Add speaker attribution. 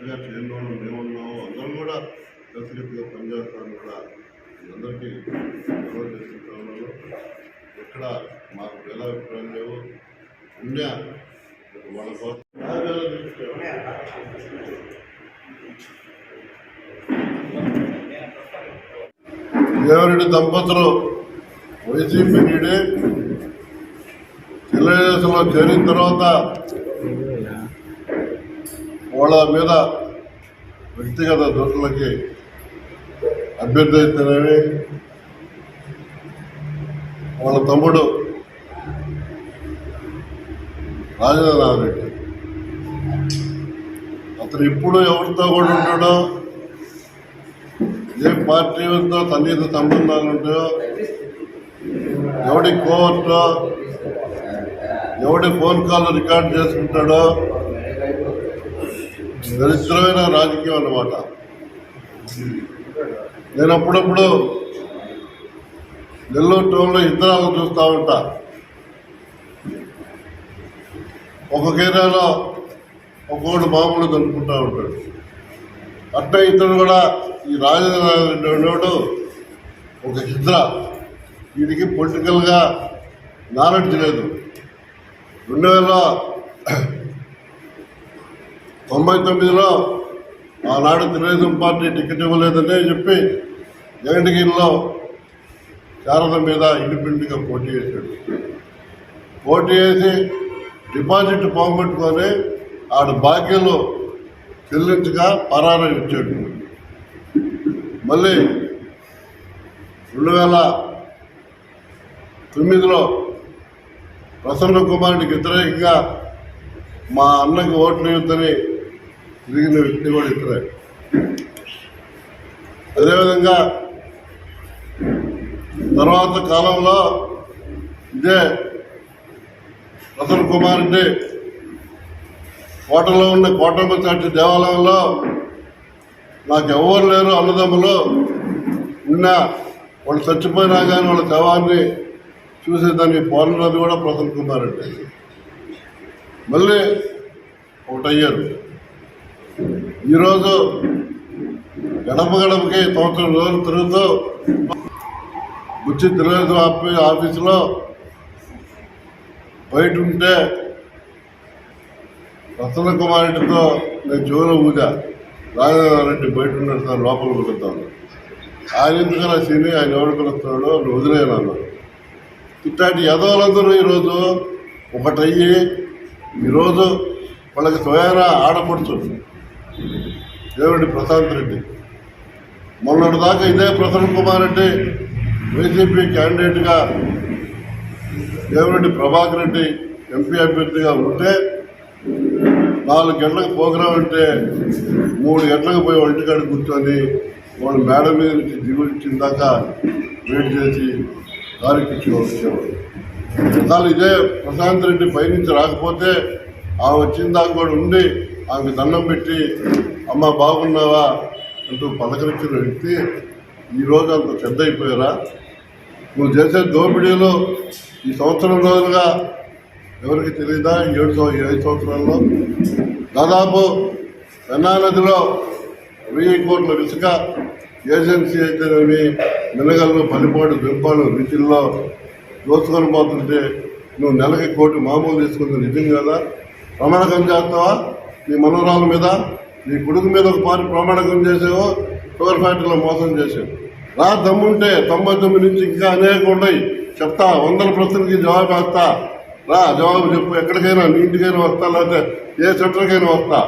Speaker 1: చక్కగా కేంద్రంలో వాళ్ళు మేము ఉన్నాము అందరం కూడా కలిసికట్టుగా పనిచేస్తామని కూడా అందరికీ గౌరవ చేసుకుంటా ఇక్కడ మాకు ఎలా అభిప్రాయం లేవు ఉండే వాళ్ళ కోసం దేవరెడ్డి దంపతులు వైసీపీ నీడి తెలుగుదేశంలో చేరిన తర్వాత వాళ్ళ మీద వ్యక్తిగత దోషులకి అభ్యర్థి అయితేనేమి వాళ్ళ తమ్ముడు రాజేంద్రనాథ్ రెడ్డి అతను ఇప్పుడు ఎవరితో కూడా ఉంటాడో ఏ పార్టీ ఉందో సంబంధాలు ఉంటాయో ఎవడి కోవర్టో ఎవడి ఫోన్ కాల్ రికార్డ్ చేసుకుంటాడో దరిద్రమైన రాజకీయం అన్నమాట. నేను అప్పుడప్పుడు నెల్లూరు టౌన్లో ఇద్దరాలు చూస్తూ ఉంటా. ఒక కేరాలో ఒక్కొక్కడు మామూలు దొరుకుతుంటూ ఉంటాడు. అట్టే ఇతడు కూడా ఈ రాజేంద్ర ఉండేవాడు ఒక హిద్ర వీడికి పొలిటికల్గా నాలెడ్జ్ లేదు. రెండు వేల తొంభై తొమ్మిదిలో ఆనాడు తెలుగుదేశం పార్టీ టికెట్ ఇవ్వలేదని చెప్పి జగన్గిరిలో శారద మీద ఇండిపెండెంట్గా పోటీ చేశాడు. పోటీ చేసి డిపాజిట్ పోగొట్టుకొని ఆడ బాకీలు చెల్లించగా పరారం ఇచ్చాడు. మళ్ళీ రెండు వేల తొమ్మిదిలో ప్రసన్న కుమారుడికి వ్యతిరేకంగా మా అన్నకి ఓట్లు వేయొద్దని తిరిగిన వ్యక్తి కూడా ఇతరే. అదేవిధంగా తర్వాత కాలంలో ఇదే రతన్ కుమార్ రెడ్డి కోటలో ఉన్న కోటమ్మ చాటి దేవాలయంలో నాకు ఎవరు లేరు అన్నదమ్ములు. ఉన్నా వాళ్ళు చచ్చిపోయినా కానీ వాళ్ళ శవాన్ని చూసేదాన్ని పోలన్నది కూడా ప్రసన్న కుమార్ రెడ్డి. మళ్ళీ ఒకటయ్యారు. ఈరోజు గడప గడపకి సంవత్సరం రోజులు తిరుగుతూ బుచ్చి తెలుగుదేశం ఆఫీసులో. బయట ఉంటే ప్రసన్న కుమార్ రెడ్డితో నేను చెవులో ఊదా రాజేంద్ర రెడ్డి బయట ఉన్నాడు సార్ లోపల కుదురుతాను ఆయన ఎందుకన్నా సీని ఆయన ఎవరు కలుస్తున్నాడు నువ్వు వదిలేయను ఇట్లాంటి యదవులందరూ ఈరోజు ఒకటయ్యి. ఈరోజు వాళ్ళకి స్వయాన ఆడపడుతుంది దేవుడి ప్రశాంత్ రెడ్డి. మొన్నటి దాకా ఇదే ప్రసన్న కుమార్ రెడ్డి వైసీపీ క్యాండిడేట్గా దేవిరెడ్డి ప్రభాకర్ రెడ్డి ఎంపీ అభ్యర్థిగా ఉంటే నాలుగు గంటలకు ప్రోగ్రాం అంటే మూడు గంటలకు పోయి ఒంటికాడ కూర్చొని వాళ్ళు మేడం మీద నుంచి దిగుడిచ్చిన దాకా వెయిట్ చేసి దారికి వచ్చేవాడు. అసలు ఇదే ప్రశాంత్ రెడ్డి పైనుంచి రాకపోతే ఆ వచ్చిన దాకా కూడా ఉండి ఆమెకు దండం పెట్టి అమ్మ బాగున్నావా? అంటూ పలకరించిన వ్యక్తి ఈరోజు అంత పెద్ద అయిపోయారా? నువ్వు చేసే దోపిడీలు ఈ సంవత్సరం రోజులుగా ఎవరికి తెలియదా? ఏడు ఏడు ఐదు సంవత్సరాల్లో దాదాపు పెన్నా నదిలో వెయ్యి కోట్ల ఇసుక ఏజెన్సీ అయితేనేమి మినగల్లు పల్లిపాడు దుంపాలు రీతిల్లో దోచుకొని పోతుంటే నువ్వు నెలకి కోటి మామూలు తీసుకుంది నిజం కదా? ప్రమాణకం చేస్తావా? నీ మనోరాల మీద నీ కొడుకు మీద ఒక పారి ప్రమాణకం చేసేవో షుగర్ ఫ్యాక్టరీలో మోసం చేసావు రా దమ్ముంటే తొంభై తొమ్మిది నుంచి ఇంకా అనేక ఉన్నాయి. చెప్తా వందల ప్రశ్నలకి జవాబు వేస్తా. రా జవాబు చెప్పు ఎక్కడికైనా నీ ఇంటికైనా వస్తా లేకపోతే ఏ సెంటర్కైనా వస్తా.